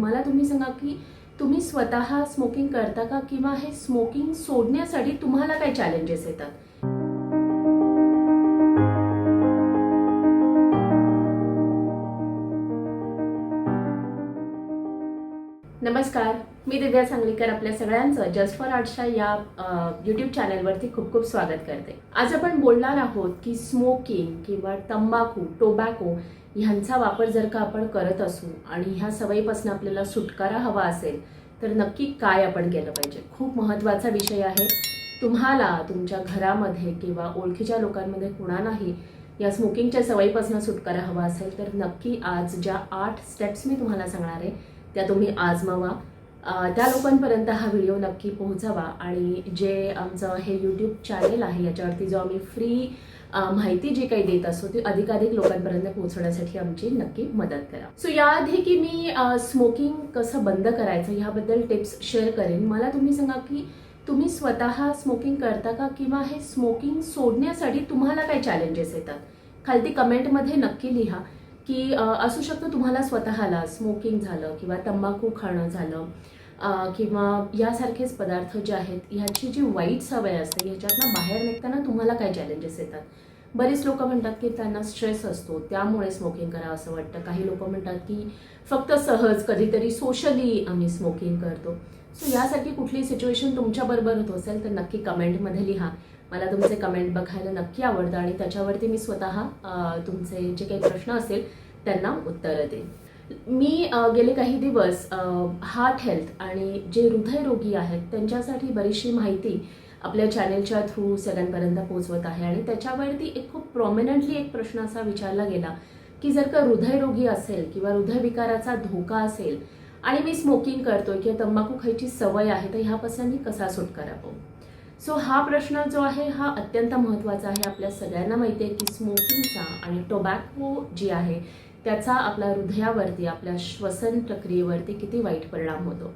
मला तुम्ही सांगा की तुम्ही स्वतः स्मोकिंग करता का? किंवा हे स्मोकिंग सोडण्यासाठी तुम्हाला काय चॅलेंजेस येतात? नमस्कार. मी दिव्या सांगलीकर आपल्या सगळ्यांचं जस्ट फॉर आर्टच्या या यूट्यूब चॅनलवरती खूप खूप स्वागत करते. आज आपण बोलणार आहोत की स्मोकिंग किंवा तंबाखू टोबॅको ह्यांचा वापर जर का आपण करत असू आणि ह्या सवयीपासून आपल्याला सुटकारा हवा असेल तर नक्की काय आपण केलं पाहिजे? खूप महत्त्वाचा विषय आहे. तुम्हाला तुमच्या घरामध्ये किंवा ओळखीच्या लोकांमध्ये कुणालाही या स्मोकिंगच्या सवयीपासून सुटकारा हवा असेल तर नक्की आज ज्या आठ स्टेप्स मी तुम्हाला सांगणार आहे त्या तुम्ही आजमावा. त्या लोकांपर्यंत हा व्हिडिओ नक्की पोहोचावा. आणि जे आमचं हे यूट्यूब चॅनेल आहे याच्यावरती जो आम्ही फ्री माहिती जी काही देत असतो ती अधिकाधिक लोकांपर्यंत पोहोचवण्यासाठी आमची नक्की मदत करा. सो याआधी की मी स्मोकिंग कसं बंद करायचं ह्याबद्दल टिप्स शेअर करेन. मला तुम्ही सांगा की तुम्ही स्वतः स्मोकिंग करता का? किंवा हे स्मोकिंग सोडण्यासाठी तुम्हाला काय चॅलेंजेस येतात? खालती कमेंटमध्ये नक्की लिहा की असू शकतं तुम्हाला स्वतःला स्मोकिंग झालं किंवा तंबाखू खाणं झालं. किंवा यासारखेच पदार्थ जे आहेत ह्याची जी वाईट सवय असते ह्याच्यातनं बाहेर निघताना तुम्हाला काय चॅलेंजेस येतात? बरेच लोक म्हणतात की त्यांना स्ट्रेस असतो त्यामुळे स्मोकिंग करावं असं वाटतं. काही लोक म्हणतात की फक्त सहज कधीतरी सोशली आम्ही स्मोकिंग करतो. सो यासारखी कुठली सिच्युएशन तुमच्याबरोबर होत असेल तर नक्की कमेंटमध्ये लिहा. मला तुमचे कमेंट बघायला नक्की आवडतं आणि त्याच्यावरती मी स्वतः तुमचे जे काही प्रश्न असेल त्यांना उत्तरं देईन. मी गेले काही दिवस हार्ट हेल्थ आणि जे हृदयरोगी आहेत त्यांच्यासाठी बरीचशी माहिती आपल्या चॅनेलच्या थ्रू सगळ्यांपर्यंत पोहोचवत आहे. आणि त्याच्यावरती एक खूप प्रॉमिनंटली एक प्रश्न असा विचारला गेला की जर का हृदयरोगी असेल किंवा हृदयविकाराचा धोका असेल आणि मी स्मोकिंग करतोय किंवा तंबाखू खायची सवय आहे तर ह्यापासून मी कसा सुटकारा पाहू सो हा प्रश्न जो आहे हा अत्यंत महत्त्वाचा आहे. आपल्या सगळ्यांना माहिती आहे की स्मोकिंगचा आणि टोबॅको जी आहे त्याचा आपल्या हृदयावरती आपल्या श्वसन प्रक्रियेवरती किती वाईट परिणाम होतो.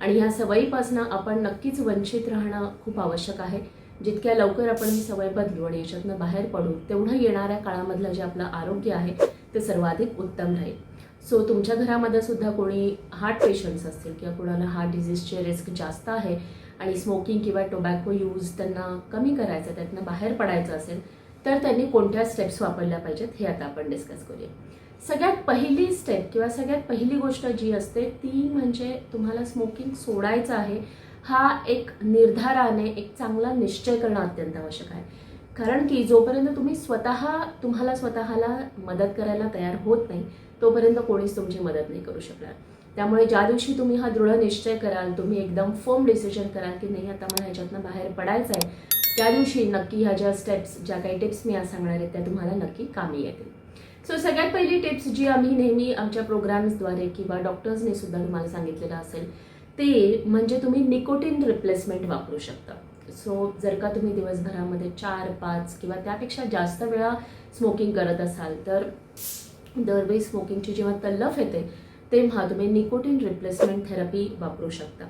आणि ह्या सवयीपासनं आपण नक्कीच वंचित राहणं खूप आवश्यक आहे. जितक्या लवकर आपण ही सवय बदलू आणि याच्यातनं बाहेर पडू तेवढं येणाऱ्या काळामधलं जे आपलं आरोग्य आहे ते सर्वाधिक उत्तम राहील. सो तुमच्या घरामध्ये सुद्धा कोणी हार्ट पेशंट्स असतील किंवा कोणाला हार्ट डिझीजचे रिस्क जास्त आहे आणि स्मोकिंग किंवा टोबॅको यूज त्यांना कमी करायचं त्यातनं बाहेर पडायचं असेल तर त्यांनी कोणत्या स्टेप्स वापरल्या पाहिजेत हे आता आपण डिस्कस करूया. सगळ्यात पहिली स्टेप किंवा सगळ्यात पहिली गोष्ट जी असते ती म्हणजे तुम्हाला स्मोकिंग सोडायचं आहे हा एक निर्धाराने एक चांगला निश्चय करणं अत्यंत आवश्यक आहे. कारण की जोपर्यंत तुम्ही स्वतः तुम्हाला स्वतःला मदत करायला तयार होत नाही तोपर्यंत कोणीच तुमची मदत नाही करू शकणार. त्यामुळे ज्या दिवशी तुम्ही हा दृढ निश्चय कराल तुम्ही एकदम फर्म डिसिजन कराल की नाही आता मला ह्याच्यातनं बाहेर पडायचं आहे त्या दिवशी नक्की ह्या ज्या स्टेप्स ज्या काही टिप्स मी आज सांगणार आहेत त्या तुम्हाला नक्की कामी येतील. सो सगळ्यात पहिली टिप्स जी आम्ही नेहमी आमच्या प्रोग्राम्सद्वारे किंवा डॉक्टर्सने सुद्धा तुम्हाला सांगितलेलं असेल ते म्हणजे तुम्ही निकोटीन रिप्लेसमेंट वापरू शकता. सो जर का तुम्ही दिवसभरामध्ये चार पाच किंवा त्यापेक्षा जास्त वेळा स्मोकिंग करत असाल तर दरवेळी स्मोकिंगची जेव्हा तल्लफ येते तेव्हा तुम्ही निकोटीन रिप्लेसमेंट थेरपी वापरू शकता.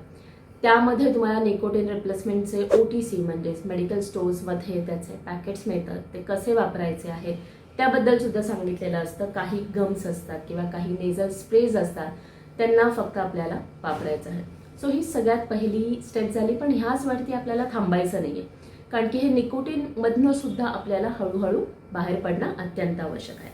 त्यामध्ये तुम्हाला निकोटीन रिप्लेसमेंटचे ओ टी सी म्हणजेच मेडिकल स्टोर्समध्ये त्याचे पॅकेट्स मिळतात ते कसे वापरायचे आहेत त्याबद्दल सुद्धा सांगितलेलं असतं. काही गम्स असतात किंवा काही नेझल स्प्रेज असतात. त्यांना फक्त आपल्याला वापरायचं आहे. सो ही सगळ्यात पहिली स्टेप झाली पण ह्याच ह्याचवरती आपल्याला थांबायचं नाही आहे कारण की हे निकोटीनमधनं सुद्धा आपल्याला हळूहळू बाहेर पडणं अत्यंत आवश्यक आहे.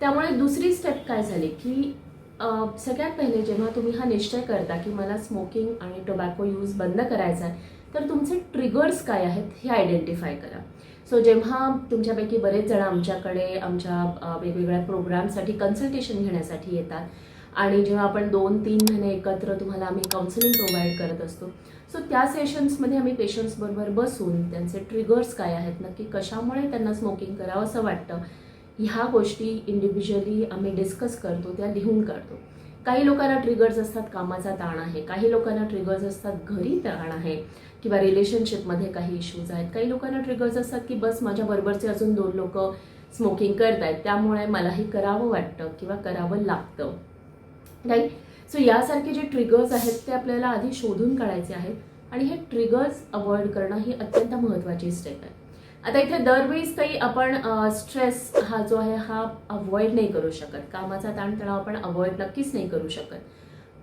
त्यामुळे दुसरी स्टेप काय झाली की सगळ्यात पहिले जेव्हा तुम्ही हा निश्चय करता की मला स्मोकिंग आणि टोबॅको यूज बंद करायचा आहे तर तुमचे ट्रिगर्स काय आहेत हे आयडेंटिफाय करा. सो जेव्हा तुमच्यापैकी बरेच जण आमच्याकडे आमच्या वेगवेगळ्या प्रोग्रामसाठी कन्सल्टेशन घेण्यासाठी येतात आणि जेव्हा आपण दोन तीन महिने एकत्र तुम्हाला आम्ही काउन्सिलिंग प्रोव्हाइड करत असतो सो त्या सेशन्समध्ये आम्ही पेशंट्सबरोबर बसून त्यांचे ट्रिगर्स काय आहेत नक्की कशामुळे त्यांना स्मोकिंग करावं असं वाटतं ह्या गोष्टी इंडिव्हिज्युअली आम्ही डिस्कस करतो त्या लिहून काढतो. काही लोकांना ट्रिगर्स असतात कामाचा ताण आहे. काही लोकांना ट्रिगर्स असतात घरी ताण आहे किंवा रिलेशनशिपमध्ये काही इश्यूज आहेत. काही लोकांना ट्रिगर्स असतात की बस माझ्या बरोबरचे अजून दोन लोक स्मोकिंग करत आहेत त्यामुळे मलाही करावं वाटतं किंवा करावं लागतं. राईट सो यासारखे जे ट्रिगर्स आहेत ते आपल्याला आधी शोधून काढायचे आहेत. आणि हे ट्रिगर्स अवॉइड करणं ही अत्यंत महत्त्वाची स्टेप आहे. आता इथे दरवेळीस काही आपण स्ट्रेस हा जो आहे हा अवॉइड नाही करू शकत. कामाचा ताणतणाव आपण अवॉइड नक्कीच नाही करू शकत.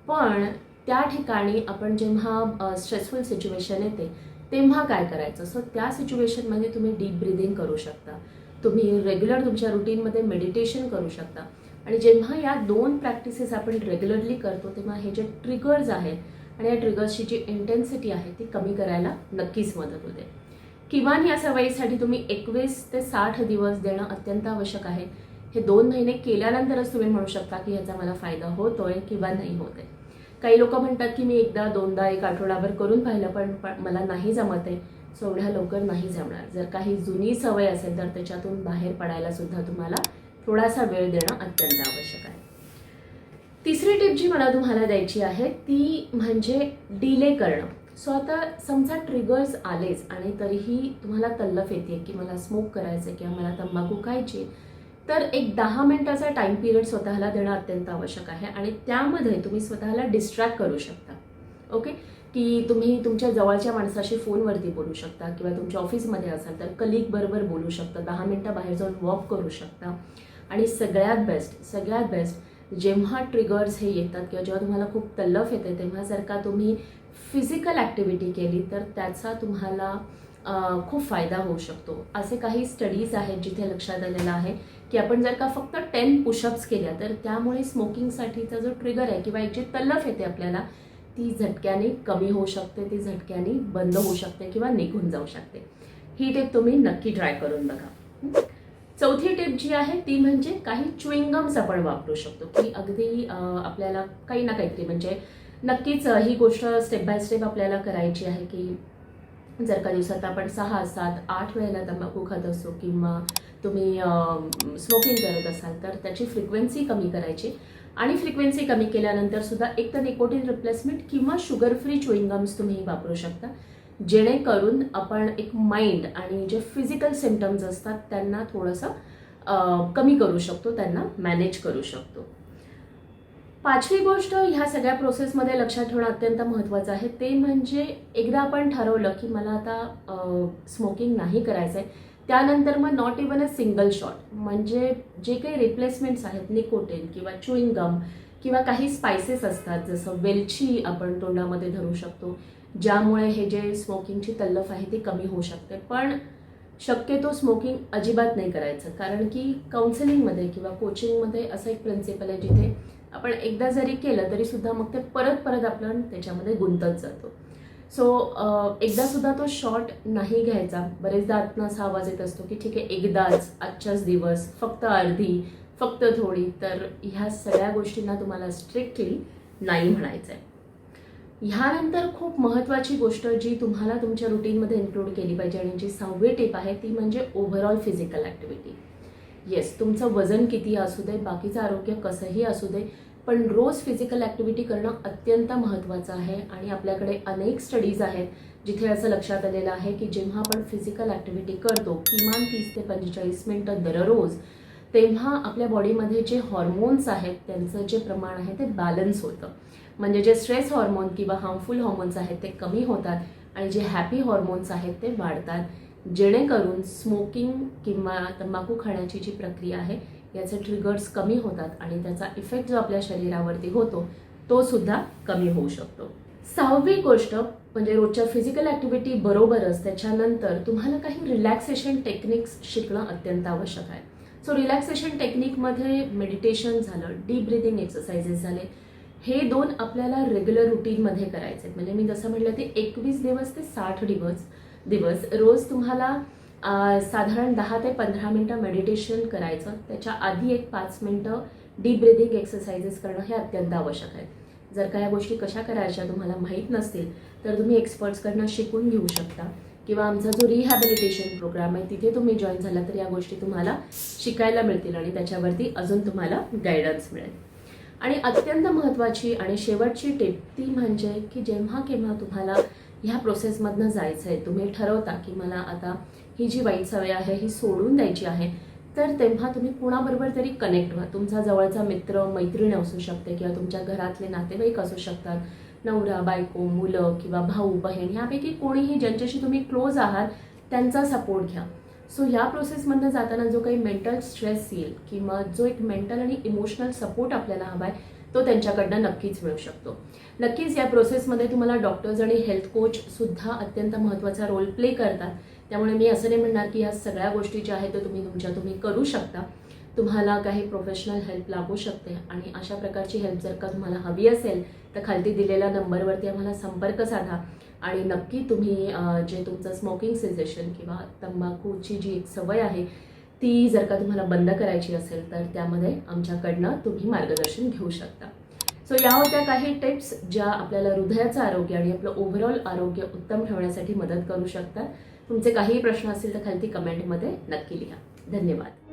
पण त्या ठिकाणी आपण जेव्हा स्ट्रेसफुल सिच्युएशन येते तेव्हा काय करायचं? सो त्या सिच्युएशनमध्ये तुम्ही डीप ब्रिदिंग करू शकता. तुम्ही रेग्युलर तुमच्या रुटीनमध्ये मेडिटेशन करू शकता. आणि जेव्हा या दोन प्रॅक्टिसेस आपण रेग्युलरली करतो तेव्हा हे जे ट्रिगर्स आहेत आणि या ट्रिगर्सची जी इंटेन्सिटी आहे ती कमी करायला नक्कीच मदत होते. किमान या सवयीसाठी तुम्ही एकवीस ते साठ दिवस देणं अत्यंत आवश्यक आहे. हे दोन महिने केल्यानंतरच तुम्ही म्हणू शकता की ह्याचा मला फायदा होतोय किंवा नाही होत आहे काही लोक म्हणतात की मी एकदा दोनदा एक आठवडाभर करून पाहिलं पण मला नाही जमत आहे. सो एवढ्या लवकर नाही जमणार. जर काही जुनी सवय असेल तर त्याच्यातून बाहेर पडायला सुद्धा तुम्हाला थोडासा वेळ देणं अत्यंत आवश्यक आहे. तिसरी टिप जी मला तुम्हाला द्यायची आहे ती म्हणजे डिले करणं. सो आता समजा ट्रिगर्स आलेच आणि तरीही तुम्हाला तल्लफ येते की मला स्मोक करायचं किंवा मला तंबाखू खायचे तर एक दहा मिनिटाचा टाइम पिरियड स्वतःला देणं अत्यंत आवश्यक आहे आणि त्यामध्ये तुम्ही स्वतःला डिस्ट्रॅक्ट करू शकता. ओके की तुम्ही तुमच्या जवळच्या माणसाशी फोनवरती बोलू शकता किंवा तुमच्या ऑफिसमध्ये असाल तर कलिकबरोबर बोलू शकता दहा मिनटं बाहेर जाऊन वॉक करू शकता. आणि सगळ्यात बेस्ट सगळ्यात बेस्ट जेव्हा ट्रिगर्स हे येतात किंवा जेव्हा तुम्हाला खूप तल्लफ येते तेव्हा जर का तुम्ही फिजिकल ॲक्टिव्हिटी केली तर त्याचा तुम्हाला खूप फायदा होऊ शकतो. असे काही स्टडीज आहेत जिथे लक्षात आलेलं आहे की आपण जर का फक्त टेन पुशअप्स केल्या तर त्यामुळे स्मोकिंगसाठीचा जो ट्रिगर आहे किंवा एक जी तल्लफ येते आपल्याला ती झटक्याने कमी होऊ शकते ती झटक्याने बंद होऊ शकते किंवा निघून जाऊ शकते. ही टिप तुम्ही नक्की ट्राय करून बघा. चौथी टिप जी आहे ती म्हणजे काही च्युईंगम्स आपण वापरू शकतो की अगदी आपल्याला काही ना काहीतरी म्हणजे नक्कीच ही गोष्ट स्टेप बाय स्टेप आपल्याला करायची आहे की जर का दिवसात आपण सहा सात आठ वेळेला तंबाखू खात असो किंवा तुम्ही स्मोकिंग करत असाल तर त्याची फ्रिक्वेन्सी कमी करायची. आणि फ्रिक्वेन्सी कमी केल्यानंतर सुद्धा एक तर निकोटीन रिप्लेसमेंट किंवा शुगर फ्री चुईंगम्स तुम्ही वापरू शकता. जेणेकरून आपण एक माइंड आणि जे फिजिकल सिमटम्स असतात त्यांना थोडंसं कमी करू शकतो त्यांना मॅनेज करू शकतो. पाचवी गोष्ट ह्या सगळ्या प्रोसेसमध्ये लक्षात ठेवणं अत्यंत महत्त्वाचं आहे. ते म्हणजे एकदा आपण ठरवलं की मला आता स्मोकिंग नाही करायचं आहे त्यानंतर मग not even a single shot म्हणजे जे काही रिप्लेसमेंट्स आहेत निकोटेन किंवा चुईंग गम किंवा काही स्पायसेस असतात जसं वेलची आपण तोंडामध्ये धरू शकतो ज्यामुळे हे जे स्मोकिंगची तल्लफ आहे ती कमी होऊ शकते. पण शक्यतो स्मोकिंग अजिबात नाही करायचं. कारण की काउन्सिलिंगमध्ये किंवा कोचिंगमध्ये असं एक प्रिन्सिपल आहे जिथे आपण एकदा जरी केलं तरी सुद्धा मग ते परत परत आपण त्याच्यामध्ये गुंतत जातो. सो एकदा सुद्धा तो शॉट नाही घ्यायचा. बरेचदा आतनं असा आवाज येत असतो की ठीक आहे एकदाच आजच्याच दिवस फक्त अर्धी फक्त थोडी तर ह्या सगळ्या गोष्टींना तुम्हाला स्ट्रिक्टली नाही म्हणायचं आहे ह्यानंतर खूप महत्त्वाची गोष्ट जी तुम्हाला तुमच्या रुटीनमध्ये इन्क्लूड केली पाहिजे आणि जी सहावी टिप आहे ती म्हणजे ओव्हरऑल फिजिकल ॲक्टिव्हिटी येस तुमचं वजन किती असू दे बाकीचं आरोग्य कसंही असू दे पण रोज फिजिकल ॲक्टिव्हिटी करणं अत्यंत महत्त्वाचं आहे आणि आपल्याकडे अनेक स्टडीज आहेत जिथे असं लक्षात आलेलं आहे की जेव्हा आपण फिजिकल ॲक्टिव्हिटी करतो किमान तीस ते पंचेचाळीस मिनटं दररोज तेव्हा आपल्या बॉडीमध्ये जे हॉर्मोन्स आहेत त्यांचं जे प्रमाण आहे ते बॅलन्स होतं. म्हणजे जे स्ट्रेस हॉर्मोन किंवा हार्मफुल हॉर्मोन्स आहेत ते कमी होतात आणि जे हॅपी हॉर्मोन्स आहेत ते वाढतात. जेणेकरून स्मोकिंग किंवा तंबाखू खाण्याची जी प्रक्रिया आहे याचे ट्रिगर्स कमी होतात आणि त्याचा इफेक्ट जो आपल्या शरीरावरती होतो तो सुद्धा कमी होऊ शकतो. सहावी गोष्ट म्हणजे रोजच्या फिजिकल ॲक्टिव्हिटी बरोबरच त्याच्यानंतर तुम्हाला काही रिलॅक्सेशन टेक्निक्स शिकणं अत्यंत आवश्यक आहे. सो रिलॅक्सेशन टेक्निकमध्ये मेडिटेशन झालं डीप ब्रिदिंग एक्सरसाइजेस झाले हे दोन आपल्याला रेग्युलर रुटीनमध्ये करायचे आहेत. म्हणजे मी जसं म्हटलं ते एकवीस दिवस ते साठ दिवस दिवस. रोज तुम्हाला साधारण दहा ते पंधरा मिनटं मेडिटेशन करायचं. त्याच्या आधी एक पाच मिनटं डीप ब्रिदिंग एक्सरसाइजेस करणं हे अत्यंत आवश्यक आहे. जर का या गोष्टी कशा करायच्या तुम्हाला माहीत नसतील तर तुम्ही एक्सपर्ट्सकडनं शिकून घेऊ शकता. किंवा आमचा जो रिहॅबिलिटेशन प्रोग्राम आहे तिथे तुम्ही जॉईन झाला तर या गोष्टी तुम्हाला शिकायला मिळतील आणि त्याच्यावरती अजून तुम्हाला गायडन्स मिळेल. आणि अत्यंत महत्त्वाची आणि शेवटची टिप ती म्हणजे की जेव्हा केव्हा तुम्हाला ह्या प्रोसेसमधनं जायचं आहे तुम्ही ठरवता की मला आता ही जी वाईट सवय आहे ही सोडून द्यायची आहे. तर तेव्हा तुम्ही कुणाबरोबर तरी कनेक्ट व्हा. तुमचा जवळचा मित्र मैत्रीण असू शकते किंवा तुमच्या घरातले नातेवाईक असू शकतात. नवरा बायको मुलं किंवा भाऊ बहीण ह्यापैकी कोणीही ज्यांच्याशी तुम्ही क्लोज आहात त्यांचा सपोर्ट घ्या. सो ह्या प्रोसेसमधनं जाताना जो काही मेंटल स्ट्रेस येईल किंवा जो एक मेंटल आणि इमोशनल सपोर्ट आपल्याला हवा आहे तो त्यांच्याकडनं नक्कीच मिळू शकतो. नक्कीच या प्रोसेसमध्ये तुम्हाला डॉक्टर्स आणि हेल्थ कोच सुद्धा अत्यंत महत्त्वाचा रोल प्ले करतात. त्यामुळे मी असं नाही म्हणणार की या सगळ्या गोष्टी ज्या आहेत त्या तुम्ही तुमच्या तुम्ही करू शकता. तुम्हाला काही प्रोफेशनल हेल्प लागू शकते आणि अशा प्रकारची हेल्प जर का तुम्हाला हवी असेल तर खालती दिलेल्या नंबरवरती आम्हाला संपर्क साधा. आणि नक्की तुम्ही जे तुमचं स्मोकिंग सेजेशन किंवा तंबाखूची जी एक सवय आहे ती जर का तुम्हाला बंद करायची असेल तर त्यामध्ये आमच्याकडनं तुम्ही मार्गदर्शन घेऊ शकता. सो या होत्या काही टिप्स ज्या आपल्याला हृदयाचं आरोग्य आणि आपलं ओव्हरऑल आरोग्य उत्तम ठेवण्यासाठी मदत करू शकतात. तुमचे काही प्रश्न असतील तर खालती कमेंटमध्ये नक्की लिहा. धन्यवाद.